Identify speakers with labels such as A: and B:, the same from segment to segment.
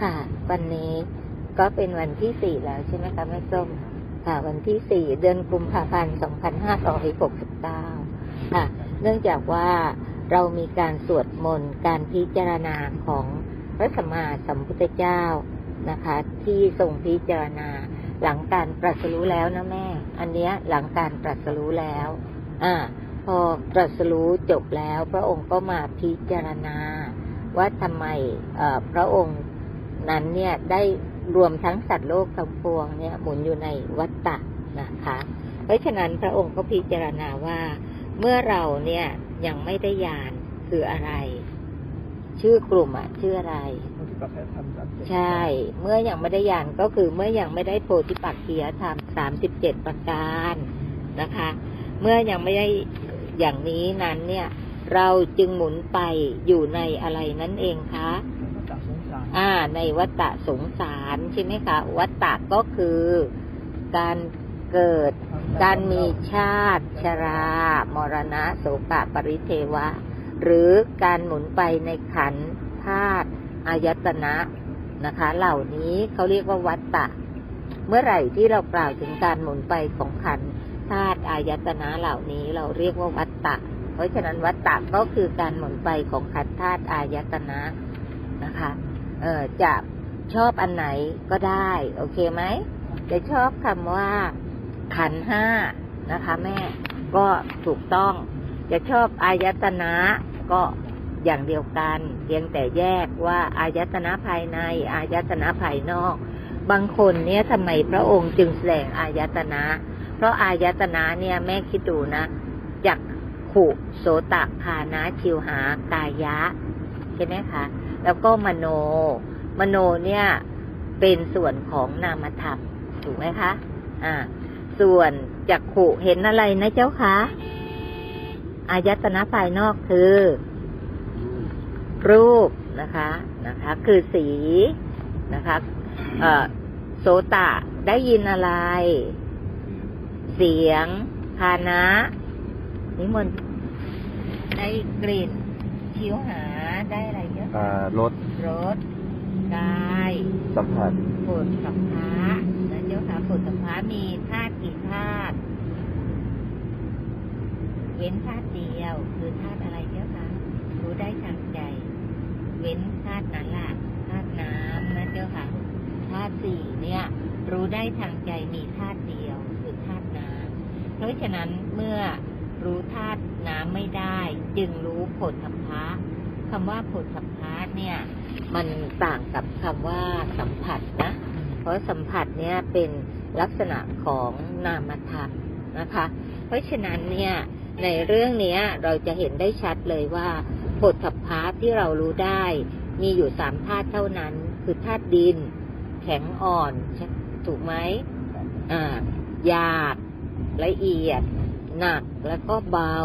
A: ค่ะ วันนี้ก็เป็นวันที่สี่แล้วใช่ไหมคะแม่ส้ม ค่ะ วันที่สี่เดือนกุมภาพันธ์สองพันห้าร้อยหกสิบเก้าค่ะ เนื่องจากว่าเรามีการสวดมนต์การพิจารณาของพระสัมมาสัมพุทธเจ้านะคะ ที่ทรงพิจารณาหลังการตรัสรู้แล้วนะแม่ อันเนี้ยหลังการตรัสรู้แล้ว อ่า พอตรัสรู้จบแล้ว พระองค์ก็มาพิจารณา ว่าทำไมเอ่อพระองค์ นั้นเนี่ยได้รวมทั้งสัตว์โลกทั้งปวงเนี่ยหมุนอยู่ในวัฏฏะนะคะ เพราะฉะนั้นพระองค์ก็พิจารณาว่า เมื่อเราเนี่ยยังไม่ได้ญาณคืออะไร ชื่อกลุ่มอะชื่ออะไรใช่ เมื่อยังไม่ได้ญาณก็คือเมื่อยังไม่ได้โพธิปักขียธรรมสามสิบเจ็ดประการนะคะ เมื่อยังไม่ได้อย่างนี้นั้นเนี่ย เราจึงหมุนไปอยู่ในอะไรนั่นเองคะ อ่า ในวัฏฏะสงสารใช่ไหมคะ วัฏฏะก็คือการเกิด การมีชาติ ชรา มรณะ โสกะ ปริเทวะ หรือการหมุนไปในขันธ์ธาตุอายตนะนะคะ เหล่านี้เขาเรียกว่าวัฏฏะ เมื่อไหร่ที่เรากล่าวถึงการหมุนไปของขันธ์ธาตุอายตนะเหล่านี้เราเรียกว่าวัฏฏะ เพราะฉะนั้นวัฏฏะก็คือการหมุนไปของขันธ์ธาตุอายตนะนะคะ เออจะชอบอันไหนก็ได้ โอเคไหมจะชอบคำว่า ขันห้านะคะ แม่ก็ถูกต้อง จะชอบอายตนะก็อย่างเดียวกัน เพียงแต่แยกว่าอายตนะภายใน อายตนะภายนอก บางคนเนี่ยทำไมพระองค์จึงแสดงอายตนะ เพราะอายตนะเนี่ยแม่คิดดูนะจักขุโสตคานะชิวหากายะ ใช่ไหมคะ แล้วก็มโน มโนเนี่ยเป็นส่วนของนามธรรมถูกไหมคะ อ่า ส่วนจักขุเห็นอะไรนะเจ้าคะอายตนะภายนอกคือ รูปนะคะนะคะ คือสีนะคะเอ่อโสตะได้ยินอะไร เสียงคานะนิมนต์ได้กลิ่นชิวหา ได้อะไรเยอะ
B: อ่ารถ
A: รสกาย
B: สัมผัส
A: ผลสัมภะนะเจ้าค่ะผลสัมภะมีธาตุกี่ธาตุเว้นธาตุเดียวคือธาตุอะไรเจ้าคะรู้ได้ทางใจ เว้นธาตุนั้นล่ะธาตุน้ำนะเจ้าค่ะธาตุสี่เนี่ย รู้ได้ทางใจมีธาตุเดียวคือธาตุน้ำเพราะฉะนั้นเมื่อรู้ธาตุน้ำไม่ได้ จึงรู้ผลสัมภะ คำว่าผลสัมภะเนี่ย มันต่างกับคำว่าสัมผัสนะ เพราะสัมผัสเนี่ยเป็นลักษณะของนามธรรมนะคะ เพราะฉะนั้นเนี่ยในเรื่องเนี้ยเราจะเห็นได้ชัดเลยว่าผลสัพพะที่เรารู้ได้ มีอยู่สามธาตุเท่านั้น คือธาตุดิน แข็งอ่อนใช่ถูกไหมอ่าหยาบละเอียด หนักแล้วก็เบา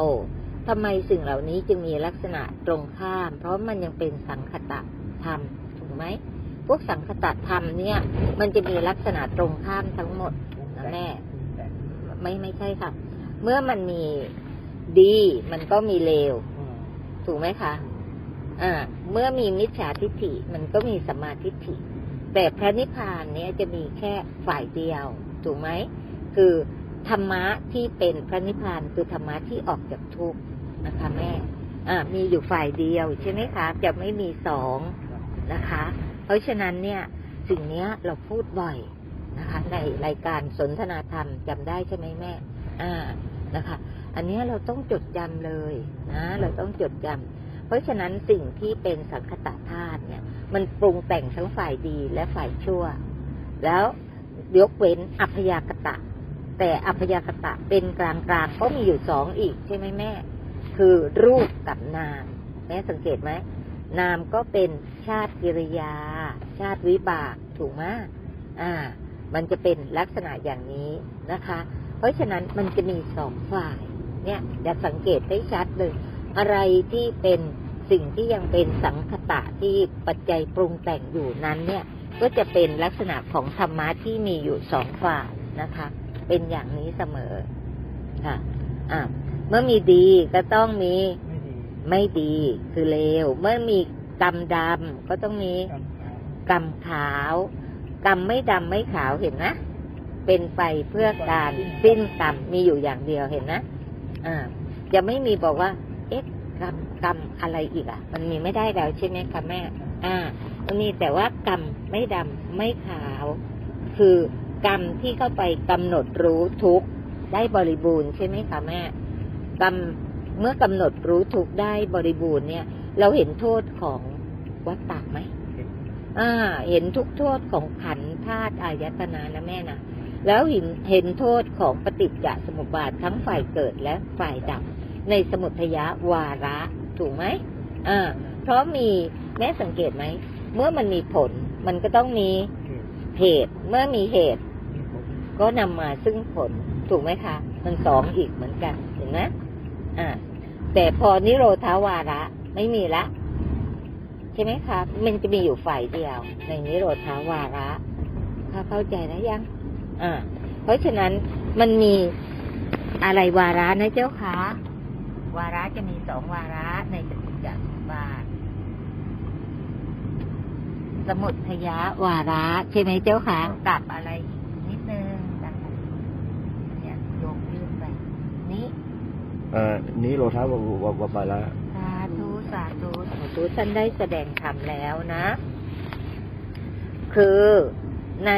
A: ทำไมสิ่งเหล่านี้จึงมีลักษณะตรงข้าม เพราะมันยังเป็นสังคตะธรรมถูกไหมพวกสังคตะธรรมเนี่ย มันจะมีลักษณะตรงข้ามทั้งหมดนะแม่ไม่ไม่ใช่ค่ะ เมื่อมันมีดีมันก็มีเลวถูกไหมคะอ่าเมื่อมีมิจฉาทิฏฐิมันก็มีสัมมาทิฏฐิ แต่พระนิพพานเนี่ยจะมีแค่ฝ่ายเดียว ถูกไหมคือธรรมะที่เป็นพระนิพพานคือธรรมะที่ออกจากทุกข์ นะคะแม่อ่ามีอยู่ฝ่ายเดียวใช่ไหมคะจะไม่มีสองนะคะ เพราะฉะนั้นเนี่ยสิ่งเนี้ยเราพูดบ่อยนะคะ ในรายการสนทนาธรรมจำได้ใช่ไหมแม่ อ่านะคะ อันเนี้ยเราต้องจดจำเลยนะเราต้องจดจำเพราะฉะนั้นสิ่งที่เป็นสังคตธาตุเนี่ย มันปรุงแต่งทั้งฝ่ายดีและฝ่ายชั่ว แล้วยกเว้นอัพยากตะ แต่อัพยากตะเป็นกลางกลางๆก็มีอยู่สองอีกใช่ไหมแม่ คือรูปกับนามแม่สังเกตไหมนามก็เป็นชาติกิริยา ชาติวิบากถูกไหมอ่า มันจะเป็นลักษณะอย่างนี้นะคะ เพราะฉะนั้นมันจะมีสองฝ่าย เนี่ยจะสังเกตได้ชัดเลยอะไรที่เป็นสิ่งที่ยังเป็นสังคตะที่ปัจจัยปรุงแต่งอยู่นั้น เนี่ย ก็จะเป็นลักษณะของธรรมะที่มีอยู่สองฝ่ายนะคะ เป็นอย่างนี้เสมอค่ะอ่า เมื่อมีดีก็ต้องมีไม่ดีคือเลว เมื่อมีกรรมดำก็ต้องมีกรรมขาว กรรมไม่ดำไม่ขาวเห็นนะ เป็นไปเพื่อการสิ้นกรรมมีอยู่อย่างเดียวเห็นนะอ่าจะไม่มีบอกว่า เอ๊ะกรรมกรรมอะไรอีกอะ มันมีไม่ได้แล้วใช่ไหมคะแม่ อ่ามันมีแต่ว่ากรรมไม่ดำไม่ขาว คือกรรมที่เข้าไปกำหนดรู้ทุกข์ได้บริบูรณ์ใช่ไหมคะแม่ กรรมเมื่อกำหนดรู้ทุกข์ได้บริบูรณ์เนี่ย เราเห็นโทษของวัฏฏะไหมอ่า เห็นทุกโทษของขันธ์ธาตุอายตนะนะแม่นะแล้วเห็นเห็นโทษของปฏิจจสมุปบาททั้งฝ่ายเกิดและฝ่ายดับ ในสมุทยาวาระถูกไหมอ่า เพราะมีแม่สังเกตไหม เมื่อมันมีผล มันก็ต้องมีเหตุเมื่อมีเหตุ ก็นำมาซึ่งผลถูกไหมคะ มันสองอีกเหมือนกันเห็นไหม อ่าแต่พอนิโรธาวาระไม่มีละ ใช่ไหมคะมันจะมีอยู่ฝ่ายเดียว ในนิโรธาวาระถ้าเข้าใจนะยังอ่าเพราะฉะนั้นมันมีอะไรวาระนะเจ้าคะวาระจะมีสองวาระในปฏิจจสมุปบาทสมุทยาวาระ ใช่ไหมเจ้าคะกับอะไรอีกนิดนึงดังนั้นเนี่ยโยมยื่นไป นี้
B: เอ่อนี้โลทาวววบาละ
A: สาธุสาธุสาธุท่านได้แสดงธรรมแล้วนะ คือใน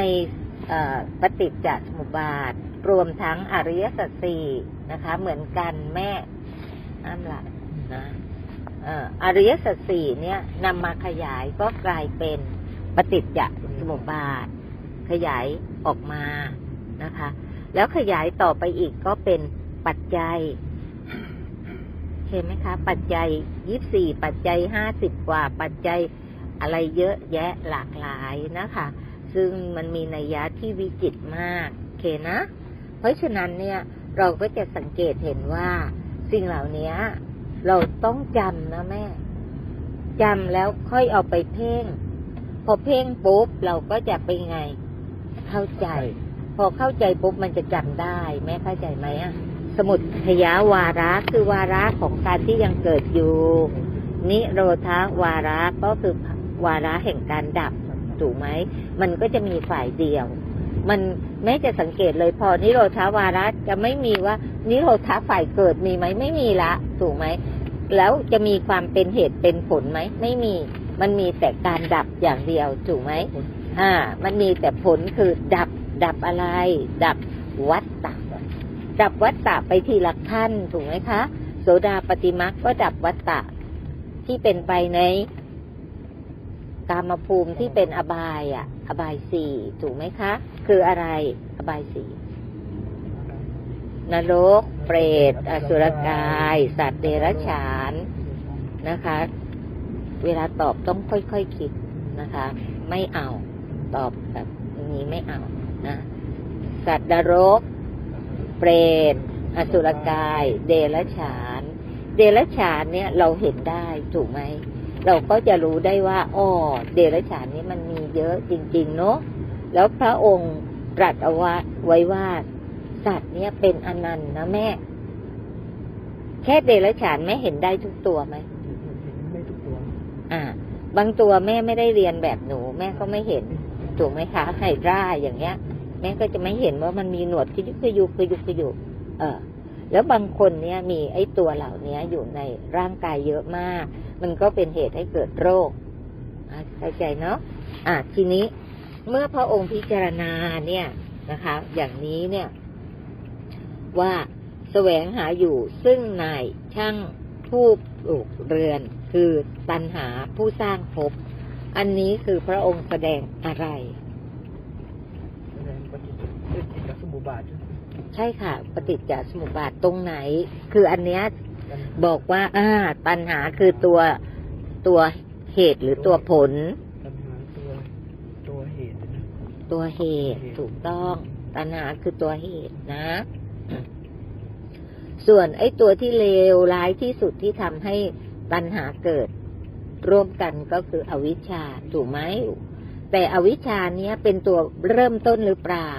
A: เอ่อปฏิจจสมุปบาท รวมทั้งอริยสัจสี่นะคะ เหมือนกันแม่อ้ามหลับนะเอ่ออริยสัจสี่เนี่ยนำมาขยายก็กลายเป็นปฏิจจสมุปบาท ขยายออกมานะคะ แล้วขยายต่อไปอีกก็เป็นปัจจัย เห็นไหมคะ ปัจจัยยี่สี่ปัจจัยห้าสิบกว่า ปัจจัยอะไรเยอะแยะหลากหลายนะคะ ซึ่งมันมีนัยยะที่วิจิตรมากโอเคนะ เพราะฉะนั้นเนี่ยเราก็จะสังเกตเห็นว่า สิ่งเหล่านี้เราต้องจำนะแม่จำแล้วค่อยเอาไปเพ่ง พอเพ่งปุ๊บเราก็จะเป็นไง เข้าใจ พอเข้าใจปุ๊บมันจะจำได้แม่เข้าใจไหมอะ สมุทยาวาระคือวาระของการที่ยังเกิดอยู่ นิโรธาวาระก็คือวาระแห่งการดับถูกไหมมันก็จะมีฝ่ายเดียว มันแม้จะสังเกตเลยพอนิโรธาวาระจะไม่มีว่า นิโรธาฝ่ายเกิดมีไหมไม่มีละ ถูกไหมแล้วจะมีความเป็นเหตุเป็นผลไหมไม่มี มันมีแต่การดับอย่างเดียวถูกไหมอ่า มันมีแต่ผลคือดับดับอะไร ดับวัฏฏะ ดับวัฏฏะไปทีละขั้นถูกไหมคะ โสดาปฏิมักก็ดับวัฏฏะที่เป็นไปในกามภูมิที่เป็นอบายอะอบายสี่ถูกไหมคะ คืออะไรอบายสี่นรก เปรต อสุรกาย สัตว์เดรัจฉานนะคะ เวลาตอบต้องค่อยๆคคิดนะคะ ไม่เอา ตอบแบบนี้ไม่เอานะสัตว์นรก เปรตอสุรกาย เดรัจฉาน เดรัจฉานเนี่ยเราเห็นได้ถูกไหมเราก็จะรู้ได้ว่าอ๋อเดรัจฉานนี้มันมีเยอะจริง ๆ เนาะแล้วพระองค์ตรัสเอาไว้ว่าสัตว์เนี่ยเป็นอนันต์นะแม่ แค่เดรัจฉานแม่เห็นได้ทุกตัวไหม
B: ไม่ทุกตัว
A: อ่า บางตัวแม่ไม่ได้เรียนแบบหนู แม่ก็ไม่เห็นถูกไหมคะไฮดราอย่างเงี้ย แม่ก็จะไม่เห็นว่ามันมีหนวดกระยุกกระยุกกระยุกกระยุกเออแล้วบางคนเนี่ยมีไอ้ตัวเหล่านี้อยู่ในร่างกายเยอะมาก มันก็เป็นเหตุให้เกิดโรคเข้าใจเนาะอะทีนี้เมื่อพระองค์พิจารณาเนี่ยนะคะ อย่างนี้เนี่ย ว่าแสวงหาอยู่ซึ่งนายช่างผู้ปลูกเรือน คือตันหาผู้สร้างภพอันนี้คือพระองค์แสดงอะไร
B: แสดงปฏิปฏิจจสมุป บาท
A: ใช่ค่ะ ปฏิจจสมุปบาทตรงไหน คืออันเนี้ยบอกว่า อ่า ตัณหาคือตัวตัวเหตุหรือตัวผล
B: ตัณหาตัวตัวเหตุนะ
A: ตัวเหตุถูกต้อง ตัณหาคือตัวเหตุนะ ส่วนไอ้ตัวที่เลวร้ายที่สุดที่ทำให้ตัณหาเกิด ร่วมกันก็คืออวิชชาถูกไหมแต่อวิชชาเนี้ยเป็นตัวเริ่มต้นหรือเปล่า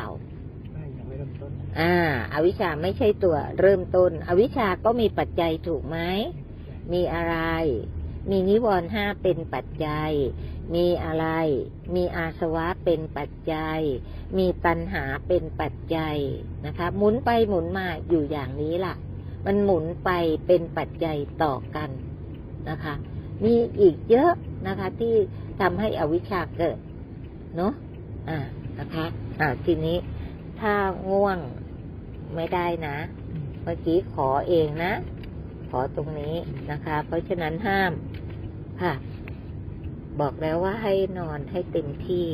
B: ไม่ยังไม่เริ่มต้น
A: อ่าอาวิชชาไม่ใช่ตัวเริ่มต้น อวิชชาก็มีปัจจัยถูกไหมมีอะไร มีนิวรณ์ห้าเป็นปัจจัย มีอะไร มีอาสวะเป็นปัจจัย มีตัณหาเป็นปัจจัยนะคะหมุนไปหมุนมาอยู่อย่างนี้ล่ะ มันหมุนไปเป็นปัจจัยต่อกันนะคะ มีอีกเยอะนะคะ ที่ทำให้อวิชชาเกิดเนาะอ่านะคะ อ่าทีนี้ถ้าง่วง ไม่ได้นะ เมื่อกี้ขอเองนะ ขอตรงนี้นะคะ เพราะฉะนั้นห้ามค่ะ บอกแล้วว่าให้นอนให้เต็มที่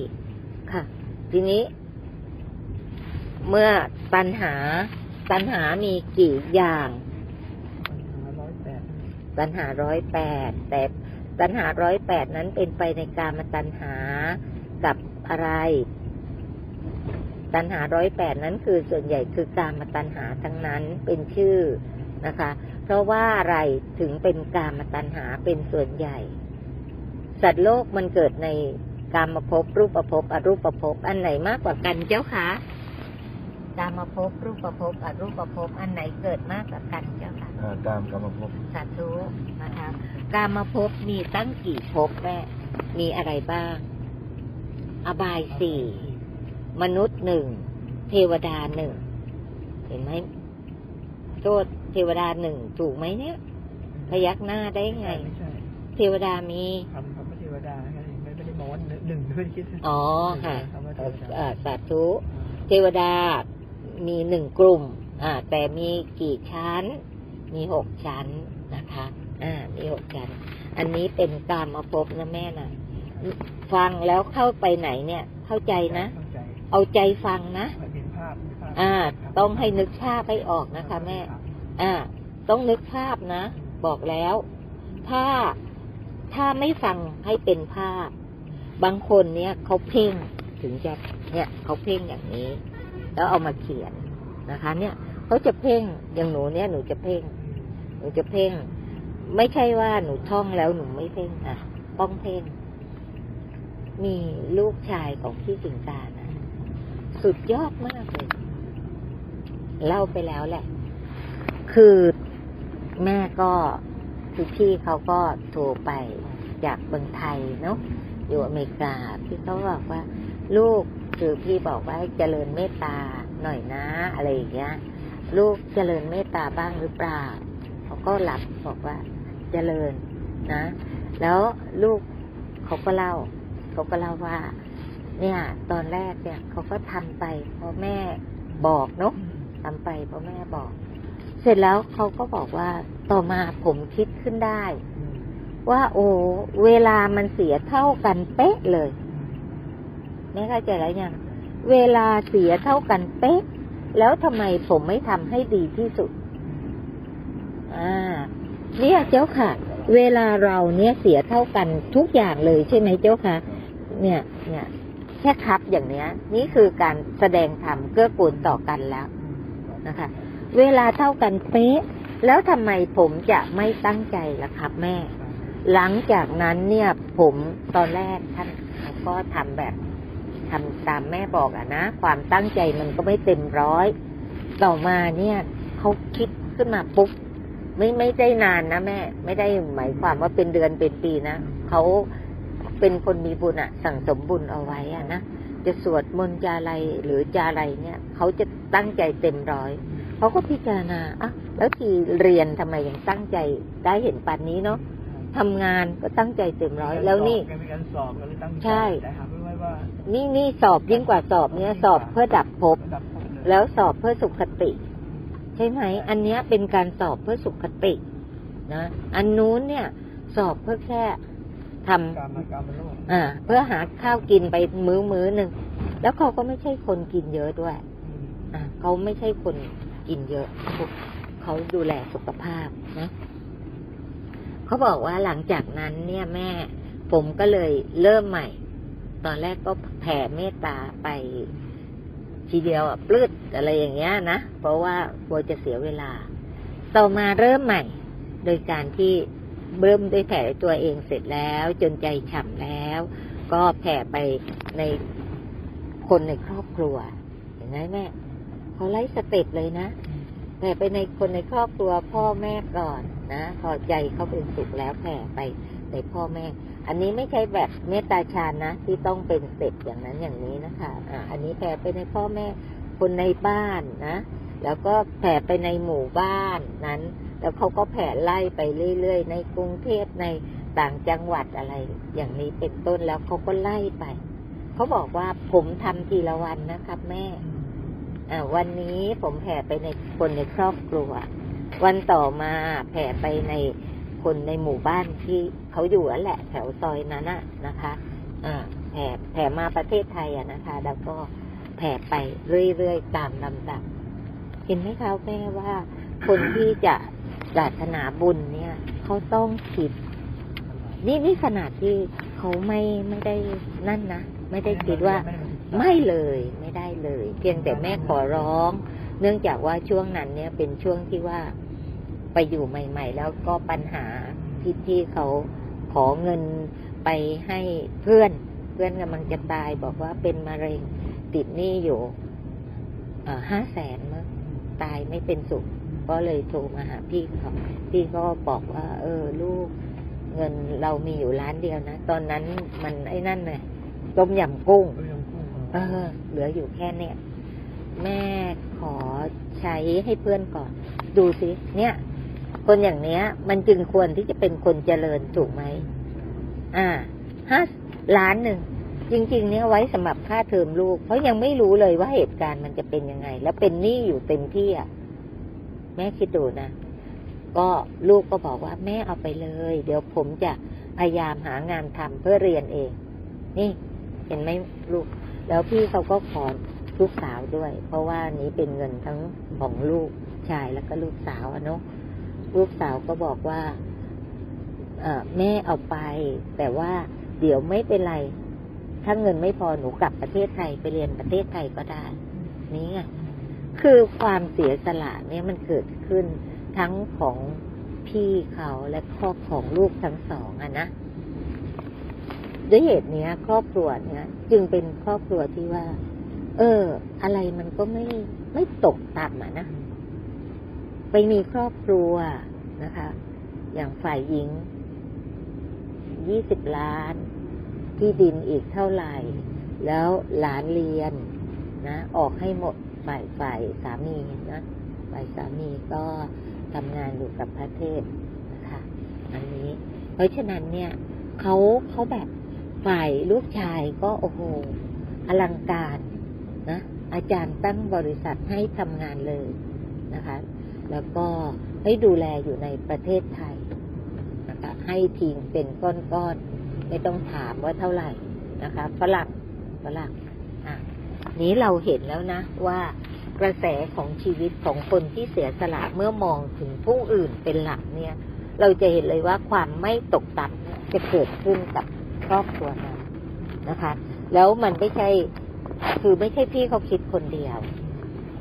A: ค่ะ ทีนี้ เมื่อปัญหาปัญหามีกี่อย่าง
B: ปัญหาร้อยแปด
A: ตัณหาร้อยแปดแต่ตัณหาร้อยแปดนั้นเป็นไปในการมาตัณหากับอะไร ตัณหาร้อยแปดนั้นคือส่วนใหญ่คือการมาตัณหาทั้งนั้นเป็นชื่อนะคะ เพราะว่าอะไรถึงเป็นการมาตัณหาเป็นส่วนใหญ่ สัตว์โลกมันเกิดในการมาพบรูปประพบอรูปประพบอันไหนมากกว่ากันเจ้าคะการมาพบรูปประพบอรูปประพบอันไหนเกิดมากกว่ากันเจ้าคะ
B: อ่าตามกรรมภพ
A: สาธุนะคะการมาพบมีตั้งกี่ภพแม่มีอะไรบ้าง อบายสี่ มนุษย์หนึ่ง เทวดาหนึ่ง เห็นไหมโจทย์เทวดาหนึ่งถูกไหมเนี่ย พยักหน้าได้ไง
B: ไม่ใช่
A: เทวดามี
B: คำคำว่าเทวดาไงไม่ไม่ได้มองว่าหนึ่งไม่ได้คิด
A: อ๋อค่ะ
B: คำว่าเท
A: เอ่อ
B: วดา
A: เอ่อสาธุ เทวดามีหนึ่งกลุ่ม อ่า แต่มีกี่ชั้น มีหกชั้นนะคะ อ่า มีหกชั้น อันนี้เป็นการมาพบนะแม่นะฟังแล้วเข้าไปไหนเนี่ย เข้าใจนะ
B: เข้าใจ
A: เอาใจฟังนะ
B: เห็นภาพเห็นภาพ
A: อ่า ต้องให้นึกภาพให้ออกนะคะ แม่ อ่า ต้องนึกภาพนะ บอกแล้ว ถ้าถ้าไม่ฟังให้เป็นภาพ บางคนเนี่ยเขาเพ่งถึงจะเนี่ยเขาเพ่งอย่างนี้ แล้วเอามาเขียนนะคะ เนี่ยเขาจะเพ่งอย่างหนูเนี่ยหนูจะเพ่งหนูจะเพ่ง ไม่ใช่ว่าหนูท่องแล้วหนูไม่เพ่งอะต้องเพ่งมีลูกชายของพี่สิงตานะ สุดยอดมากเลยเล่าไปแล้วแหละ คือแม่ก็คือพี่เขาก็โทรไปจากเมืองไทยเนาะอยู่อเมริกา พี่เขาบอกว่า ลูกคือพี่บอกว่าให้เจริญเมตตาหน่อยนะ อะไรอย่างเงี้ย ลูกเจริญเมตตาบ้างหรือเปล่าเขาก็หลับบอกว่า เจริญนะ แล้วลูกเขาก็เล่าเขาก็เล่าว่า เนี่ย ตอนแรกเนี่ยเขาก็ทำไปเพราะแม่บอกเนาะทำไปเพราะแม่บอก เสร็จแล้วเขาก็บอกว่าต่อมาผมคิดขึ้นได้ ว่าโอ้เวลามันเสียเท่ากันเป๊ะเลยแม่เข้าใจแล้วยังเวลาเสียเท่ากันเป๊ะ แล้วทำไมผมไม่ทำให้ดีที่สุด อ่า เนี่ยเจ้าค่ะ เวลาเราเนี่ยเสียเท่ากันทุกอย่างเลยใช่ไหมเจ้าค่ะ เนี่ย เนี่ย แค่ครับอย่างเนี้ย นี่คือการแสดงธรรมเกื้อกูลต่อกันแล้วนะคะ เวลาเท่ากันเป๊ะแล้วทำไมผมจะไม่ตั้งใจล่ะครับแม่ หลังจากนั้นเนี่ยผมตอนแรกท่านก็ทำแบบทำตามแม่บอกอะนะความตั้งใจมันก็ไม่เต็มร้อย ต่อมาเนี่ยเขาคิดขึ้นมาปุ๊บไม่ไม่ได้นานนะแม่ ไม่ได้หมายความว่าเป็นเดือนเป็นปีนะเขา เป็นคนมีบุญอะสั่งสมบุญเอาไว้อะนะจะสวดมนต์จาอะไรหรือจาอะไรเนี่ย เขาจะตั้งใจเต็มร้อยเขาก็พิจารณาอะแล้วทีเรียนทำไมยังตั้งใจได้เห็นปันนี้เนาะทำงานก็ตั้งใจเต็มร้อย แล้วนี่
B: มีการสอบก็เลยตั้งใจ
A: ใช่
B: แต่หาไม่ไว้ว่า
A: นี่นี่สอบยิ่งกว่าสอบเนี่ยสอบเพื่อดับภพ
B: ระดับภพเย
A: แล้วสอบเพื่อสุขติ ใช่ไหม อันเนี้ยเป็นการสอบเพื่อสุขตินะอันนู้นเนี่ย สอบเพื่อแค่ ทำ
B: การมาการมาโลก
A: อ่า เพื่อหาข้าวกินไปมื้อมื้อหนึ่งแล้วเขาก็ไม่ใช่คนกินเยอะด้วย
B: อืม
A: อะเขาไม่ใช่คนกินเยอะเขาเขาดูแลสุขภาพนะเขาบอกว่าหลังจากนั้นเนี่ยแม่ ผมก็เลยเริ่มใหม่ ตอนแรกก็แผ่เมตตาไปทีเดียวอะปลื้ดอะไรอย่างเงี้ยนะเพราะว่ากลัวจะเสียเวลา ต่อมาเริ่มใหม่ โดยการที่ เริ่มด้วยแผ่ตัวเองเสร็จแล้ว จนใจฉ่ำแล้ว ก็แผ่ไปในคนในครอบครัว เห็นไหมแม่เขาไล่สเต็ปเลยนะแผ่ไปในคนในครอบครัวพ่อแม่ก่อนนะพอใจเขาเป็นสุขแล้วแผ่ไปในพ่อแม่ อันนี้ไม่ใช่แบบเมตตาฌานนะ ที่ต้องเป็นสเต็ปอย่างนั้นอย่างนี้นะคะอ่าอันนี้แผ่ไปในพ่อแม่คนในบ้านนะ แล้วก็แผ่ไปในหมู่บ้านนั้น แล้วเขาก็แผ่ไล่ไปเรื่อยๆ ในกรุงเทพในต่างจังหวัดอะไร อย่างนี้เป็นต้นแล้วเขาก็ไล่ไป เขาบอกว่าผมทำทีละวันนะครับแม่อวันนี้ผมแผ่ไปในคนในครอบครัว วันต่อมาแผ่ไปในคนในหมู่บ้านที่เขาอยู่นั่นแหละ แถวซอยนั้นะนะคะอ่าแผ่แผ่มาประเทศไทยอะนะคะ แล้วก็แผ่ไปเรื่อยๆตามลำดับ เห็นไหมคะแม่ว่า คนที่จะ ปรารถนาบุญเนี่ยเขาต้องคิด นี่นี่ขนาดที่เขาไม่ไม่ได้นั่นนะไม่ได้คิดว่าไม่เลยไม่ได้เลย เพียงแต่แม่ขอร้อง เนื่องจากว่าช่วงนั้นเนี่ยเป็นช่วงที่ว่าไปอยู่ใหม่ ๆ แล้วก็ปัญหาที่ที่เขาขอเงินไปให้เพื่อน เพื่อนกำลังจะตายบอกว่าเป็นมะเร็งติดหนี้อยู่ห้าแสนมั้งตายไม่เป็นสุข ก็เลยโทรมาหาพี่เขาพี่ก็บอกว่า เออ ลูกเงินเรามีอยู่ล้านเดียวนะ ตอนนั้นมันไอ้นั่นเลยต้มยำกุ้ง
B: ก็ยังกู้
A: เออ เหลืออยู่แค่เนี่ยแม่ขอใช้ให้เพื่อนก่อน ดูสิ เนี่ย คนอย่างเนี้ย มันจึงควรที่จะเป็นคนเจริญถูกไหม อ่าห้าล้านหนึ่งจริง ๆ เนี่ยไว้สำหรับค่าเทอมลูก เพราะยังไม่รู้เลยว่าเหตุการณ์มันจะเป็นยังไง แล้วเป็นหนี้อยู่เต็มที่อะ แม่คิดดูนะ ก็ลูกก็บอกว่าแม่เอาไปเลย เดี๋ยวผมจะพยายามหางานทำเพื่อเรียนเอง นี่ เห็นไหมลูก แล้วพี่เขาก็ขอลูกสาวด้วย เพราะว่านี้เป็นเงินทั้งของลูกชายแล้วก็ลูกสาวอะเนาะลูกสาวก็บอกว่าเอแม่เอาไป แต่ว่าเดี๋ยวไม่เป็นไร ถ้าเงินไม่พอหนูกลับประเทศไทยไปเรียนประเทศไทยก็ได้ นี่ไง คือความเสียสละเนี่ยมันเกิดขึ้นทั้งของพี่เขาและครอบของลูกทั้งสองอะนะด้วยเหตุเนี้ย ครอบครัวเนี้ยจึงเป็นครอบครัวที่ว่า เออ อะไรมันก็ไม่ไม่ตกต่ำอะนะไปมีครอบครัวนะคะ อย่างฝ่ายหญิงยี่สิบล้าน ที่ดินอีกเท่าไหร่ แล้วหลานเรียนนะ ออกให้หมด ฝ่ายฝ่ายสามีนะฝ่ายสามีก็ทำงานอยู่กับประเทศนะคะอันนี้ เพราะฉะนั้นเนี่ยเขาเขาแบบฝ่ายลูกชายก็โอ้โหอลังการนะอาจารย์ตั้งบริษัทให้ทำงานเลยนะคะ แล้วก็ให้ดูแลอยู่ในประเทศไทยนะคะให้ทิ้งเป็นก้อนๆ ไม่ต้องถามว่าเท่าไหร่นะคะฝรั่งฝรั่ง นี้เราเห็นแล้วนะว่ากระแสของชีวิตของคนที่เสียสละเมื่อมองถึงผู้อื่นเป็นหลักเนี่ย เราจะเห็นเลยว่าความไม่ตกต่ำจะเกิดขึ้นกับครอบครัวนั้นนะคะ แล้วมันไม่ใช่คือไม่ใช่พี่เขาคิดคนเดียว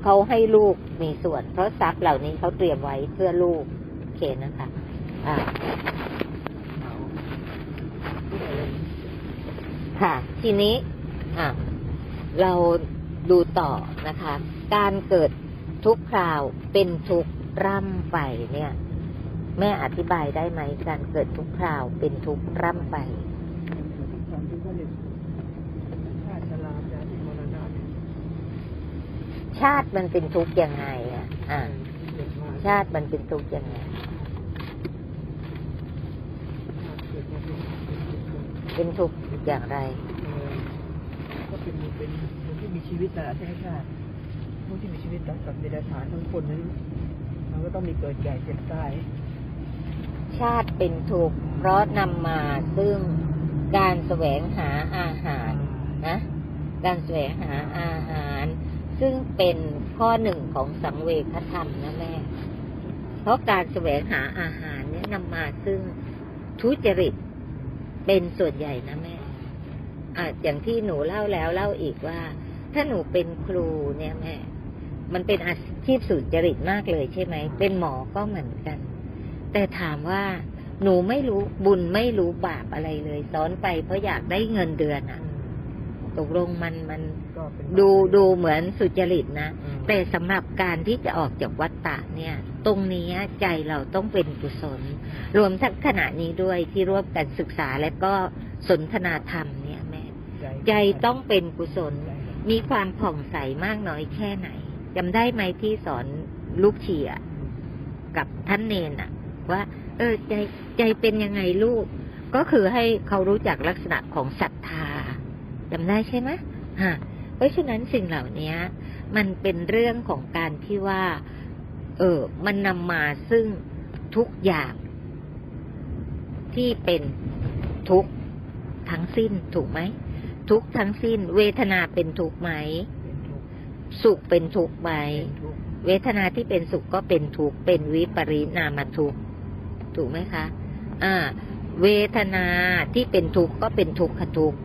A: เขาให้ลูกมีส่วน เพราะทรัพย์เหล่านี้เขาเตรียมไว้เพื่อลูกโอเคนะคะ อ่าค่ะ ทีนี้ อะ เราดูต่อนะคะ การเกิดทุกคราวเป็นทุกร่ำไปเนี่ย แม่อธิบายได้ไหมการเกิดทุกคราวเป็นทุกร่ำไป
B: ชาติมั
A: นเป็นทุกข์ยังไงอะ อ่า ชาติมันเป็นทุกข์ยังไง
B: เป็นเป็น
A: เป็นทุกข์อย่างไร
B: เอ่อก็เป็นเป็นคนที่มีชีวิตแต่ละชาติชาติผู้ที่มีชีวิตต่างสัตว์เดรัจฉานทั้งคนนั้นมันก็ต้องมีเกิดแก่เจ็บตาย
A: ชาติเป็นทุกข์เพราะนำมาซึ่งการแสวงหาอาหารนะ การแสวงหาอาหาร ซึ่งเป็นข้อหนึ่งของสังเวคธรรมนะแม่ เพราะการแสวงหาอาหารเนี่ยนำมาซึ่งทุจริตเป็นส่วนใหญ่นะแม่ อะอย่างที่หนูเล่าแล้วเล่าอีกว่า ถ้าหนูเป็นครูเนี่ยแม่มันเป็นอาชีพสุจริตมากเลยใช่ไหม เป็นหมอก็เหมือนกัน แต่ถามว่าหนูไม่รู้บุญไม่รู้บาปอะไรเลยสอนไปเพราะอยากได้เงินเดือนอะตกลงมันมัน
B: ก็เป็น
A: ดูดูเหมือนสุจริตนะ
B: อืม
A: แต่สำหรับการที่จะออกจากวัฏฏะเนี่ย ตรงเนี้ยใจเราต้องเป็นกุศล รวมทั้งขณะนี้ด้วยที่ร่วมกันศึกษาและก็สนทนาธรรมเนี่ยแม่ ใจต้องเป็นกุศล มีความผ่องใสมากน้อยแค่ไหนจำได้ไหมที่สอนลูกเฉียกับท่านเนนอะว่า เออใจใจเป็นยังไงลูก ก็คือให้เขารู้จักลักษณะของศรัทธาจำได้ใช่ไหมฮะเพราะฉะนั้นสิ่งเหล่านี้มันเป็นเรื่องของการที่ว่า เออมันนำมาซึ่งทุกอย่างที่เป็นทุกทั้งสิ้นถูกไหม ทุกข์ทั้งสิ้น เวทนาเป็นทุกข์ไหม
B: เป็นทุกข์
A: สุขเป็นทุกข์ไหม
B: เป็นทุกข์
A: เวทนาที่เป็นสุขก็เป็นทุกข์ เป็นวิปริณามทุกข์ ถูกไหมคะ อ่า เวทนาที่เป็นทุกข์ก็เป็นทุกขทุกข์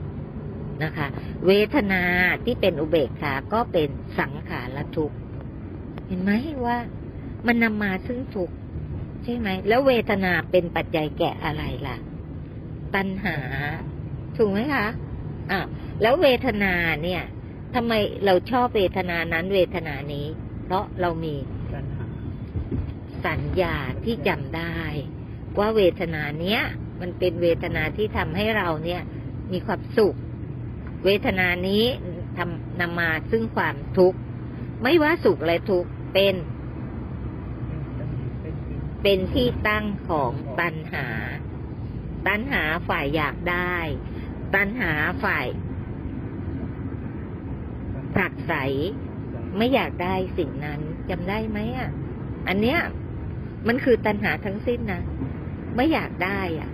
A: นะคะ เวทนาที่เป็นอุเบกขา ก็เป็นสังขารทุกข์ เห็นไหมว่ามันนำมาซึ่งทุกข์ใช่ไหม แล้วเวทนาเป็นปัจจัยแก่อะไรล่ะ ตัณหา ถูกไหมคะ อ่าแล้วเวทนาเนี่ยทำไมเราชอบเวทนานั้นเวทนานี้ เพราะเรามีสัญญาที่จำได้ ว่าเวทนาเนี้ย มันเป็นเวทนาที่ทำให้เราเนี่ย มีความสุข เวทนานี้ทำนำมาซึ่งความทุกข์ไม่ว่าสุขและทุกข์เป็น
B: เป็นจริง
A: เป็นที่ตั้งของตัณหา ตัณหาฝ่ายอยากได้ ตัณหาฝ่ายผลักไสไม่อยากได้สิ่งนั้นจำได้ไหมอะ อันเนี้ย มันคือตัณหาทั้งสิ้นนะไม่อยากได้อะ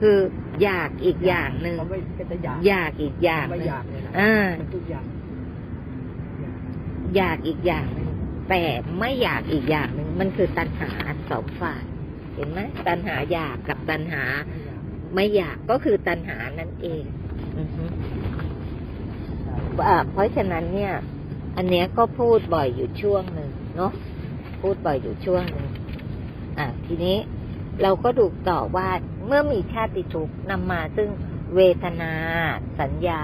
A: คืออยากอีกอย่างหนึ่ง
B: เขาไม่ก็จะอยาก
A: อยากอีกอย่างห
B: ไม่
A: นึ่ง
B: อยากเลยนะ
A: อ่า
B: มันทุกอย่างอยาก
A: อยากอีกอย่างหนึ่งแต่ไม่อยากอีกอย่างหนึ่งมันคือตัณหาสองฝ่าย เห็นไหมตัณหาอยากกับตัณหา
B: ไม่อยาก
A: ก็คือตัณหานั่นเองอเพราะฉะนั้นเนี่ย อันเนี้ยก็พูดบ่อยอยู่ช่วงหนึ่งเนาะพูดบ่อยอยู่ช่วงหนึ่งอ่าทีนี้เราก็ดูต่อว่าเมื่อมีชาติทุกข์นำมาซึ่งเวทนา สัญญา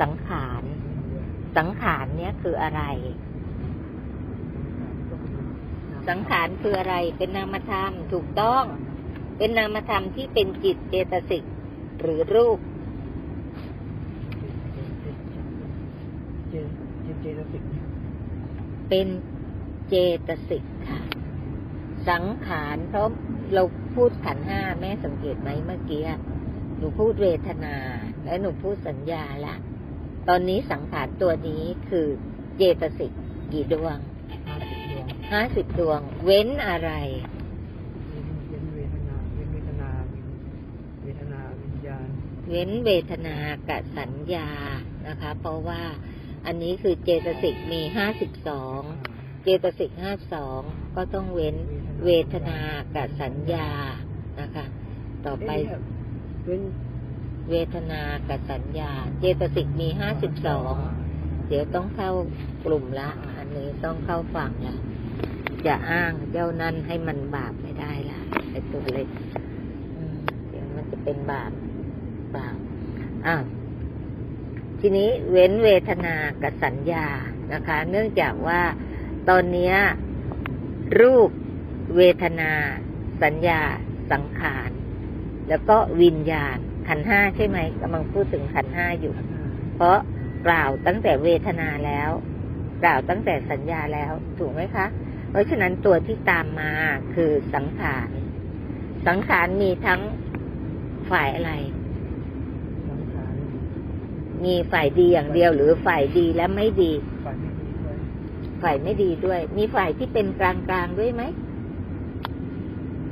A: สังขาร สังขารเนี่ยคืออะไร สังขารคืออะไรเป็นนามธรรมถูกต้อง เป็นนามธรรมที่เป็นจิตเจตสิกหรือรูป
B: เจเจเจตสิกเนี่ย
A: เป็นเจตสิกค่ะ สังขารเพราะเราพูดขันธ์ห้าแม่สังเกตไหมเมื่อกี้หนูพูดเวทนา และหนูพูดสัญญาละตอนนี้สังขารตัวนี้คือเจตสิกกี่ดวง
B: ห้าสิบดวง
A: ห้าสิบดวงเว้นอะไร
B: เว้นเวทนาเว้นเวทนาเวทนาวิญญาณ
A: เว้นเวทนากับสัญญานะคะ เพราะว่าอันนี้คือเจตสิกมีห้าสิบสองเจตสิกห้าสองก็ต้องเว้นเวทนากับสัญญานะคะ ต่อไป
B: เอ๊ะเว้น
A: เวทนากับสัญญา เจตสิกมีห้าสิบสองเดี๋ยวต้องเข้ากลุ่มละ อันนี้ต้องเข้าฝั่งละจะอ้างเจ้านั้นให้มันบาปไม่ได้ละไอ้ตัวเล็กอืมเดี๋ยวมันจะเป็นบาป บาอะทีนี้เว้นเวทนากับสัญญานะคะ เนื่องจากว่าตอนนี้รูปเวทนา สัญญา สังขาร แล้วก็วิญญาณขันห้าใช่ไหมกำลังพูดถึงขันห้าอยู่ เพราะกล่าวตั้งแต่เวทนาแล้ว กล่าวตั้งแต่สัญญาแล้ว ถูกไหมคะ เพราะฉะนั้นตัวที่ตามมาคือสังขาร สังขารมีทั้งฝ่ายอะไร มีฝ่ายดีอย่างเดียว หรือฝ่ายดีและไม่ดี
B: ฝ่า
A: ยไม่ดีด้วย มีฝ่ายที่เป็นกลางๆด้วยไหม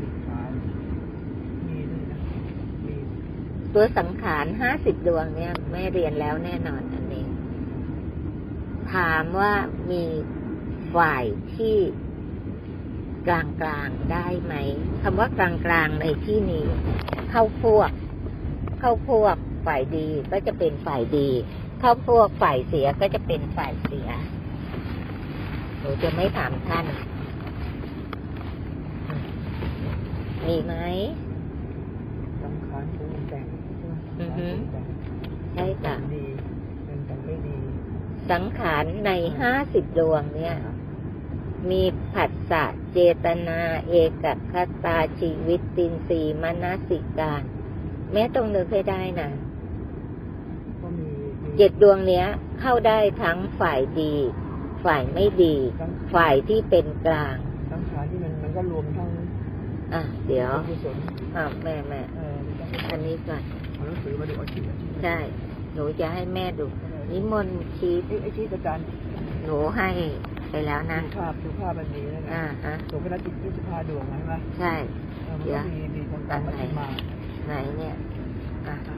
B: มีขามีด้วยนะมี
A: ตัวสังขารห้าสิบดวงเนี่ยแม่เรียนแล้วแน่นอนอันนี้ ถามว่ามีฝ่ายที่กลางกลางได้ไหมคำว่ากลางกลางในที่นี้ เข้าพวก เข้าพวก ฝ่ายดีก็จะเป็นฝ่ายดี เข้าพวกฝ่ายเสียก็จะเป็นฝ่ายเสียหนูจะไม่ถามท่าน มีไหม
B: สังขารปรุงแต่งใช่ไหม
A: อือฮึ
B: ปรุงแต่ง
A: ใช่จ้ะ
B: ดีเป็นแต่งไม่ดี
A: สสังขารในห้าสิบดวงเนี่ยมีผัสสะเจตนาเอกคตาชีวิตตินสีมนสิการแม้ต้องนึกให้ได้นะ
B: ก็มีมี
A: เจ็ดดวงเนี้ยเข้าได้ทั้งฝ่ายดี ฝ่ายไม่ดี ฝ่ายที่เป็นกลาง
B: สังขารที่มันมันก็รวมทั้ง
A: อะเดี๋ยว
B: กุศล
A: อะแม่แม่
B: เออมันต้อง
A: อันนี้ก่อน
B: เอาหนังสือมาดูเอาชีพอาชีพ
A: ใช่หนูจะให้แม่ดูนิมนต์ชีพ
B: ไอ้ไอ้ชีพอาจารย์
A: หนูให้ไปแล้วนะ
B: ดูภาพดูภาพมันมีแล้วนะ
A: อ่าฮะ
B: สมคณะจิตยี่สิบห้าดวงใช่ไหม
A: ใช่
B: เออมันก็มีมีต่างๆมาที่มา
A: ไหนเนี่ยอะอะ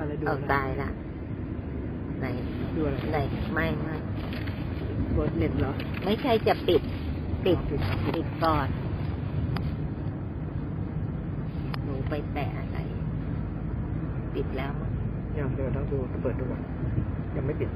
B: อะไรดู
A: เอา
B: นะ
A: ตายละไหน
B: ดูอะไร
A: ไหนไม่ไม่
B: เปิดเน็ตเหรอ
A: ไม่ใช่จะปิดปิด
B: ปิด
A: ปิดก่อนหนูไปแตะอะไร ปิดแล้วมั้ง
B: ยังเดี๋ยวต้องดูเปิดดูก่อนยังไม่ปิด